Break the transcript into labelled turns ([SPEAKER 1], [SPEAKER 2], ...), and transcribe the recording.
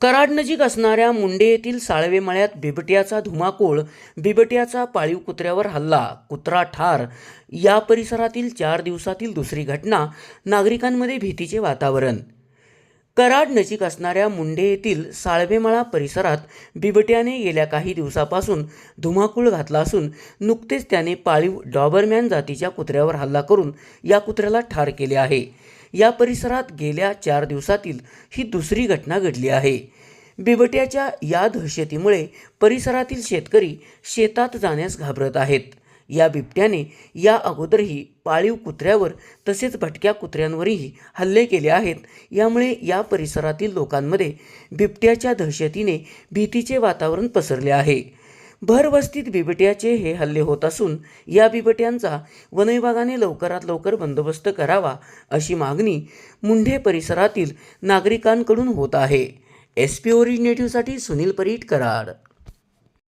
[SPEAKER 1] कराडनजीक असणाऱ्या मुंडे येथील साळवेमाळ्यात बिबट्याचा धुमाकूळ बिबट्याचा पाळीव कुत्र्यावर हल्ला कुत्रा ठार. या परिसरातील चार दिवसातील दुसरी घटना नागरिकांमध्ये भीतीचे वातावरण. कराड नजीक असणाऱ्या मुंडे येथील साळवेमळा परिसरात बिबट्याने गेल्या काही दिवसापासून धुमाकूळ घातला असून नुकतेच त्याने पाळीव डॉबरमॅन जातीच्या कुत्र्यावर हल्ला करून या कुत्र्याला ठार केले आहे. या परिसरात गेल्या चार दिवसातील ही दुसरी घटना घडली आहे. बिबट्याच्या या दहशतीमुळे परिसरातील शेतकरी शेतात जाण्यास घाबरत आहेत. या बिबट्याने या अगोदरही पाळीव कुत्र्यावर तसेच भटक्या कुत्र्यांवरही हल्ले केले आहेत. यामुळे या परिसरातील लोकांमध्ये बिबट्याच्या दहशतीने भीतीचे वातावरण पसरले आहे. भरवस्तीत बिबट्याचे हे हल्ले होत असून या बिबट्यांचा वनविभागाने लवकरात लवकर बंदोबस्त करावा अशी मागणी मुंढे परिसरातील नागरिकांकडून होत आहे. एस पी ओरिजिनेटिव्हसाठी सुनील परीट कराड.